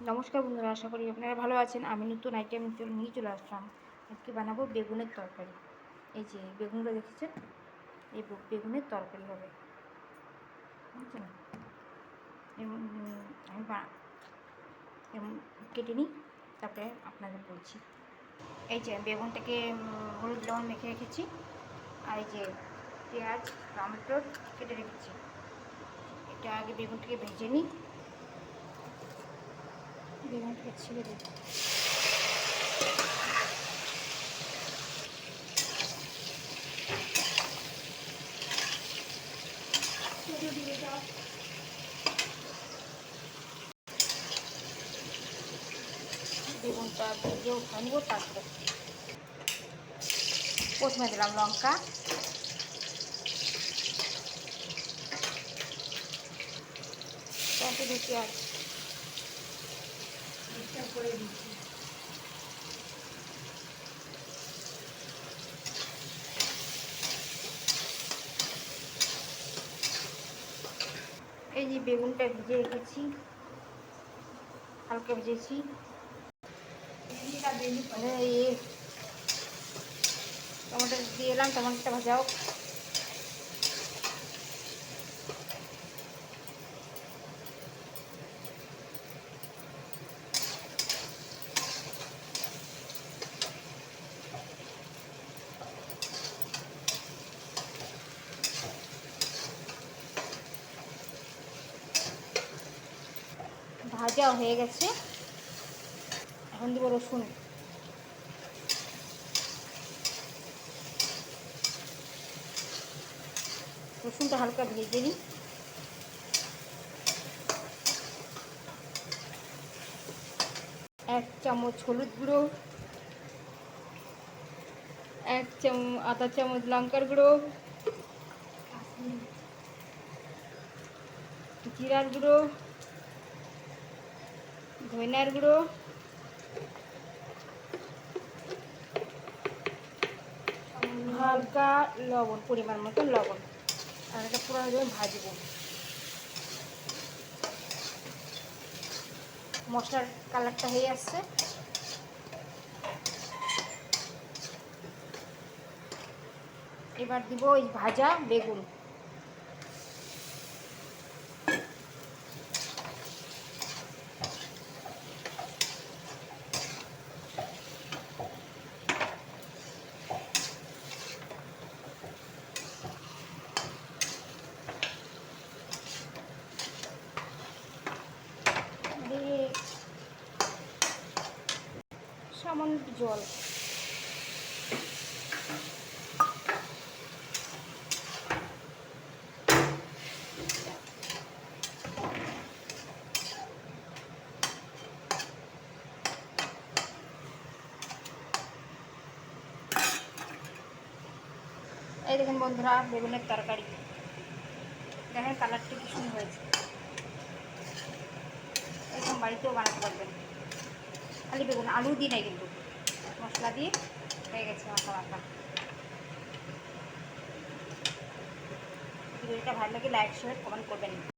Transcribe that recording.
নমস্কার বন্ধুরা, আশা করি আপনারা ভালো আছেন। আমি নতুন আইটেম নিয়ে চলে আসলাম। আজকে বানাবো বেগুনের তরকারি। এই যে বেগুনগুলো দেখেছেন? এই বেগুনের তরকারি হবে। আমি কেটে নিই, তারপরে আপনাদের বলছি। এই যে বেগুনটাকে হলুদ লবণ মেখে রেখেছি। আর এই যে পেঁয়াজ, টমেটো কেটে রেখেছি। এটা আগে বেগুনটাকে ভেজে নিই। বেগুনটাকে ছিঁড়ে দিই বেগুনটা ভেজে প্রথমে দিলাম লঙ্কা। তারপরে দিই পেঁয়াজ করে দিচ্ছি এই যে বেগুনটা ভেজে রেখেছি হালকা ভেজেছি টমেটো দিয়ে এলাম টমেটোটা ভাজা হোক ভাজা হয়ে গেছে। এখন দিব রসুন। রসুনটা হালকা ভেজে নিই। এক চামচ হলুদ গুঁড়ো। এক চামচ আধা চামচ লঙ্কার গুঁড়ো। জিরার গুঁড়ো। ধনিয়ার গুঁড়ো। হালকা লবণ, পরিমাণ মতো লবণ। আর এটা পুরো ভাজবো। মশলার কালারটা হয়ে আসছে। এবার দিব ওই ভাজা বেগুন দিয়ে সামান্য জল। এই দেখেন বন্ধুরা, বেগুনের তরকারি। দেখেন কালারটি কি সুন্দর হয়েছে। এরকম বাড়িতেও বানাতে পারবেন। খালি বেগুন, আলু দিই নাই কিন্তু। মশলা দিয়ে হয়ে গেছে মাথা মাখা। ভিডিওটা ভালো লাগে লাইক শেয়ার কমেন্ট করবেন।